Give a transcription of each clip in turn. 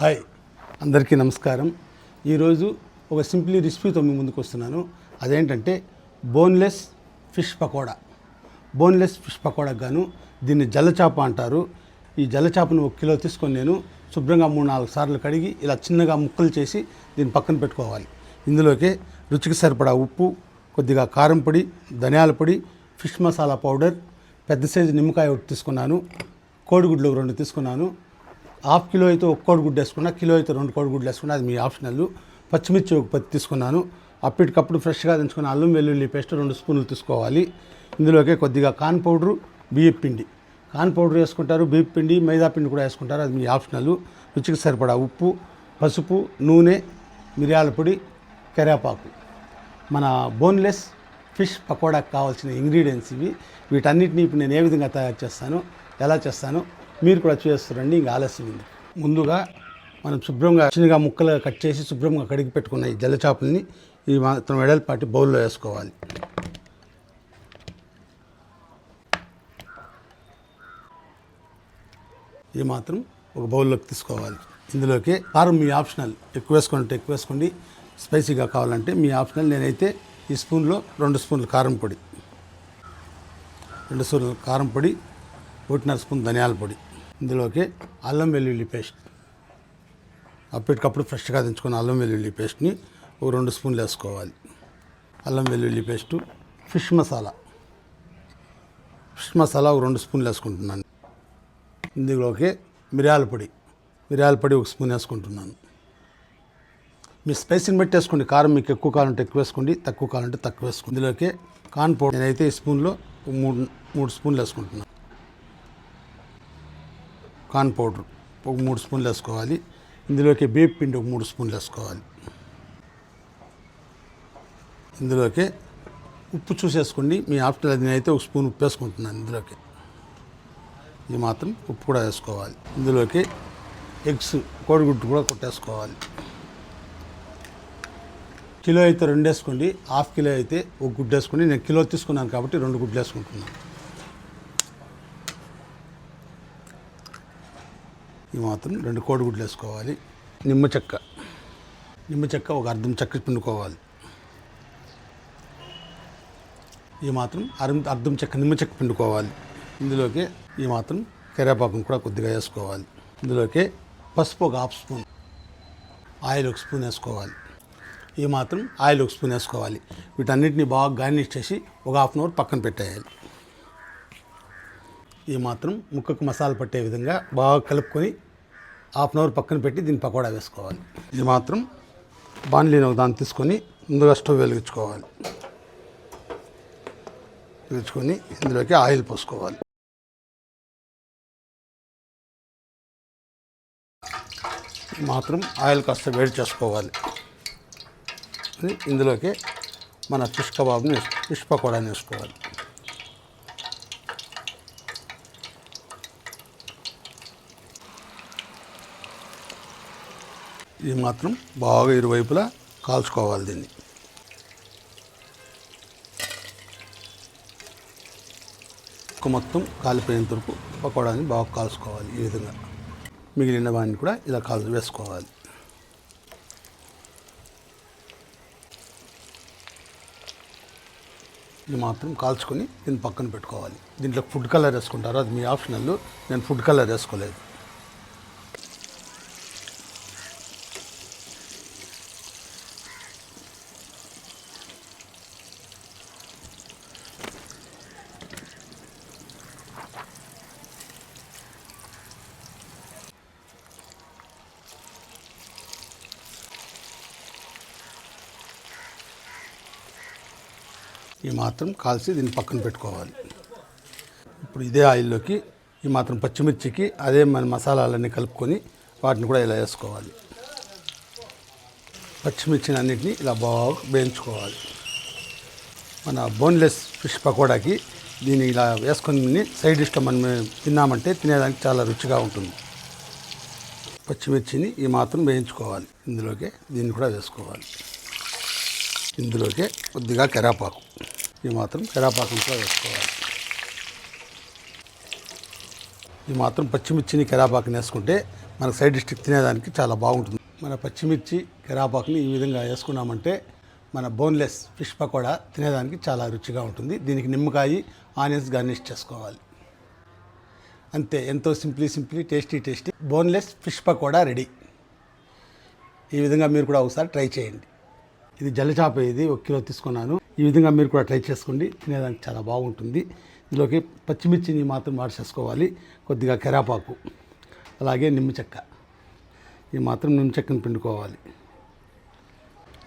Hi. అందరికీ నమస్కారం. ఈరోజు ఒక సింప్లీ రెసిపీతో మీ ముందుకు వస్తున్నాను. అదేంటంటే boneless fish pakoda. Boneless fish పకోడాకు గాను దీన్ని జల్లచాప అంటారు. ఈ జల్లచాపను ఒక కిలో తీసుకొని నేను శుభ్రంగా మూడు నాలుగు సార్లు కడిగి ఇలా చిన్నగా ముక్కలు చేసి దీన్ని పక్కన పెట్టుకోవాలి. ఇందులోకి రుచికి సరిపడా ఉప్పు కొద్దిగా కారం పొడి ధనియాల పొడి ఫిష్ మసాలా పౌడర్ పెద్ద సైజు నిమ్మకాయ ఒకటి తీసుకున్నాను కోడిగుడ్లు రెండు తీసుకున్నాను హాఫ్ కిలో అయితే ఒక కోడిగుడ్డు వేసుకున్నా కిలో అయితే రెండు కోడిగుడ్లు వేసుకున్నా అది మీ ఆప్షనల్. పచ్చిమిర్చి ఒక పత్తి తీసుకున్నాను. అప్పటికప్పుడు ఫ్రెష్గా తెంచుకున్న అల్లం వెల్లుల్లి పేస్ట్ రెండు స్పూన్లు తీసుకోవాలి. ఇందులోకే కొద్దిగా కాన్ పౌడరు బియ్యపు పిండి. కాన్ పౌడర్ వేసుకుంటారు బియ్యం పిండి మైదా పిండి కూడా వేసుకుంటారు అది మీ ఆప్షనల్. రుచికి సరిపడా ఉప్పు పసుపు నూనె మిరియాల పొడి కరివేపాకు. మన బోన్లెస్ ఫిష్ పకోడాకి కావాల్సిన ఇంగ్రీడియంట్స్ ఇవి. వీటన్నిటిని ఇప్పుడు నేను ఏ విధంగా తయారు చేస్తాను ఎలా చేస్తాను మీరు కూడా చేస్తారండి ఇంకా ఆలస్యం ఉంది. ముందుగా మనం శుభ్రంగా చిన్నగా ముక్కలుగా కట్ చేసి శుభ్రంగా కడిగి పెట్టుకున్న ఈ జల్ల చేపల్ని ఈ మాత్రం వెడల్పాటి బౌల్లో వేసుకోవాలి. ఇది మాత్రం ఒక బౌల్లోకి తీసుకోవాలి. ఇందులోకి కారం మీ ఆప్షనల్. ఎక్కువ వేసుకుంటే ఎక్కువ వేసుకోండి. స్పైసీగా కావాలంటే మీ ఆప్షనల్. నేనైతే ఈ స్పూన్లో రెండు స్పూన్లు కారం పొడి. రెండు స్పూన్లు కారం పొడి ఒకటిన్నర స్పూన్ ధనియాల పొడి. ఇందులోకి అల్లం వెల్లుల్లి పేస్ట్. అప్పటికప్పుడు ఫ్రెష్గా దించుకున్న అల్లం వెల్లుల్లి పేస్ట్ని ఒక రెండు స్పూన్లు వేసుకోవాలి. అల్లం వెల్లుల్లి paste fish masala. Fish masala ఒక రెండు స్పూన్లు వేసుకుంటున్నాను. ఇందులోకి మిరియాల పొడి మిరియాల పొడి ఒక స్పూన్ వేసుకుంటున్నాను. మీ స్పైసీని బట్టి వేసుకోండి. కారం మీకు ఎక్కువ కావాలంటే ఎక్కువ వేసుకోండి తక్కువ కావాలంటే తక్కువ వేసుకోండి. ఇందులోకి కార్న్ పౌడర్ నేనైతే ఈ స్పూన్లో మూడు మూడు స్పూన్లు వేసుకుంటున్నాను. కార్న్ పౌడర్ ఒక మూడు స్పూన్లు వేసుకోవాలి. ఇందులోకి బీప్ పిండి ఒక మూడు స్పూన్లు వేసుకోవాలి. ఇందులోకి ఉప్పు చూసేసుకోండి. మీ ఆఫ్టర్ అది నేనైతే ఒక స్పూన్ ఉప్పు వేసుకుంటున్నాను ఇందులోకి. ఇది మాత్రం ఉప్పు కూడా వేసుకోవాలి. ఇందులోకి ఎగ్స్ కోడిగుడ్డు కూడా కొట్టేసుకోవాలి. కిలో అయితే రెండు వేసుకోండి. హాఫ్ కిలో అయితే ఒక గుడ్డు వేసుకోండి. నేను కిలో తీసుకున్నాను కాబట్టి రెండు గుడ్లు వేసుకుంటున్నాను. ఈ మాత్రం రెండు కోడిగుడ్లు వేసుకోవాలి. నిమ్మ చెక్క. నిమ్మ చెక్క ఒక అర్ధం చెక్క పిండుకోవాలి. ఈ మాత్రం అరం అర్ధం చెక్క నిమ్మ చెక్క పిండుకోవాలి. ఇందులోకి ఈ మాత్రం కరివేపాకును కూడా కొద్దిగా వేసుకోవాలి. ఇందులోకి పసుపు ఒక హాఫ్ స్పూన్ ఆయిల్ ఒక స్పూన్ వేసుకోవాలి. ఈ మాత్రం ఆయిల్ ఒక స్పూన్ వేసుకోవాలి. వీటన్నిటిని బాగా గార్నిష్ చేసి ఒక హాఫ్ అన్ అవర్ పక్కన పెట్టేయాలి. ఈ మాత్రం ముక్కకు మసాలా పట్టే విధంగా బాగా కలుపుకొని హాఫ్ అన్ అవర్ పక్కన పెట్టి దీన్ని పకోడా వేసుకోవాలి. ఇది మాత్రం బాణలీని ఒక దాన్ని తీసుకొని ముందుగా స్టవ్ వెలిగించుకోవాలి. వెలిగించుకొని ఇందులోకి ఆయిల్ పోసుకోవాలి. మాత్రం ఆయిల్ కాస్త వేడి చేసుకోవాలి. ఇందులోకి మన ఫిష్ కబాబ్ని ఫిష్ పకోడాని వేసుకోవాలి. ఇది మాత్రం బాగా ఇరువైపులా కాల్చుకోవాలి దీన్ని. ఒక మొత్తం కాలిపోయేంత వరకు పకోడాని బాగా కాల్చుకోవాలి ఈ విధంగా. మిగిలిన వాడిని కూడా ఇలా కాల్ వేసుకోవాలి. ఇది మాత్రం కాల్చుకొని దీన్ని పక్కన పెట్టుకోవాలి. దీంట్లో ఫుడ్ కలర్ వేసుకుంటారు. అది మీ ఆప్షనల్. నేను ఫుడ్ కలర్ వేసుకోలేదు. ఈ మాత్రం కాల్చి దీన్ని పక్కన పెట్టుకోవాలి. ఇప్పుడు ఇదే ఆయిల్లోకి ఈ మాత్రం పచ్చిమిర్చికి అదే మన మసాలాలన్నీ కలుపుకొని వాటిని కూడా ఇలా వేసుకోవాలి. పచ్చిమిర్చిని అన్నిటిని ఇలా బాగా వేయించుకోవాలి. మన బోన్లెస్ ఫిష్ పకోడాకి దీన్ని ఇలా వేసుకొని సైడ్ డిష్లో మనం తిన్నామంటే తినేదానికి చాలా రుచిగా ఉంటుంది. పచ్చిమిర్చిని ఈ మాత్రం వేయించుకోవాలి. ఇందులోకి దీన్ని కూడా వేసుకోవాలి. ఇందులోకే కొద్దిగా కరివేపాకు ఈ మాత్రం కరివేపాకును కూడా వేసుకోవాలి. ఈ మాత్రం పచ్చిమిర్చిని కరివేపాకుని వేసుకుంటే మనకు సైడ్ డిస్టిక్ తినేదానికి చాలా బాగుంటుంది. మన పచ్చిమిర్చి కరాపాకుని ఈ విధంగా వేసుకున్నామంటే మన బోన్లెస్ ఫిష్ పకోడా తినేదానికి చాలా రుచిగా ఉంటుంది. దీనికి నిమ్మకాయ ఆనియన్స్ గార్నిష్ చేసుకోవాలి. అంతే ఎంతో simply simply tasty tasty boneless fish pakoda ready. ఈ విధంగా మీరు కూడా ఒకసారి ట్రై చేయండి. ఇది జల్లచాప ఇది ఒక కిలో తీసుకున్నాను. ఈ విధంగా మీరు కూడా ట్రై చేసుకోండి. తినేదానికి చాలా బాగుంటుంది. ఇందులోకి పచ్చిమిర్చిని మాత్రం మార్చేసుకోవాలి కొద్దిగా కరాపాకు అలాగే నిమ్మ చెక్క. ఈ మాత్రం నిమ్మ చెక్కను పిండుకోవాలి.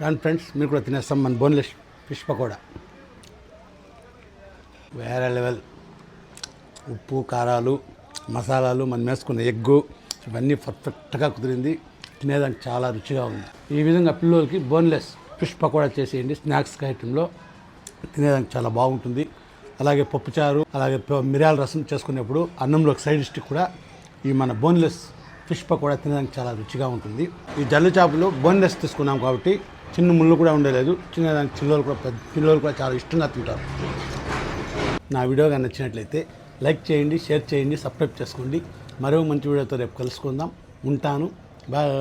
రాండి ఫ్రెండ్స్ మీరు కూడా తినేస్తాం మన బోన్లెస్ ఫిష్ పకోడా. వేరే లెవెల్. ఉప్పు కారాలు మసాలాలు మనం వేసుకున్న ఎగ్గు ఇవన్నీ పర్ఫెక్ట్గా కుదిరింది. తినేదానికి చాలా రుచిగా ఉంది. ఈ విధంగా పిల్లలకి బోన్లెస్ ఫిష్ పకోడా చేసేయండి. స్నాక్స్ ఐటెంలో తినేదానికి చాలా బాగుంటుంది. అలాగే పప్పుచారు అలాగే మిరియాల రసం చేసుకునేప్పుడు అన్నంలో సైడ్ డిష్ కూడా ఈ మన బోన్లెస్ ఫిష్ పకోడా తినడానికి చాలా రుచిగా ఉంటుంది. ఈ జల్లు చేపలు బోన్లెస్ తీసుకున్నాం కాబట్టి చిన్న ముళ్ళు కూడా ఉండలేదు. చిన్నదానికి పిల్లలు కూడా పెద్ద పిల్లలు కూడా చాలా ఇష్టంగా తింటారు. నా వీడియో కానీ నచ్చినట్లయితే లైక్ చేయండి షేర్ చేయండి సబ్స్క్రైబ్ చేసుకోండి. మరో మంచి వీడియోతో రేపు కలుసుకుందాం. ఉంటాను. బాయ్.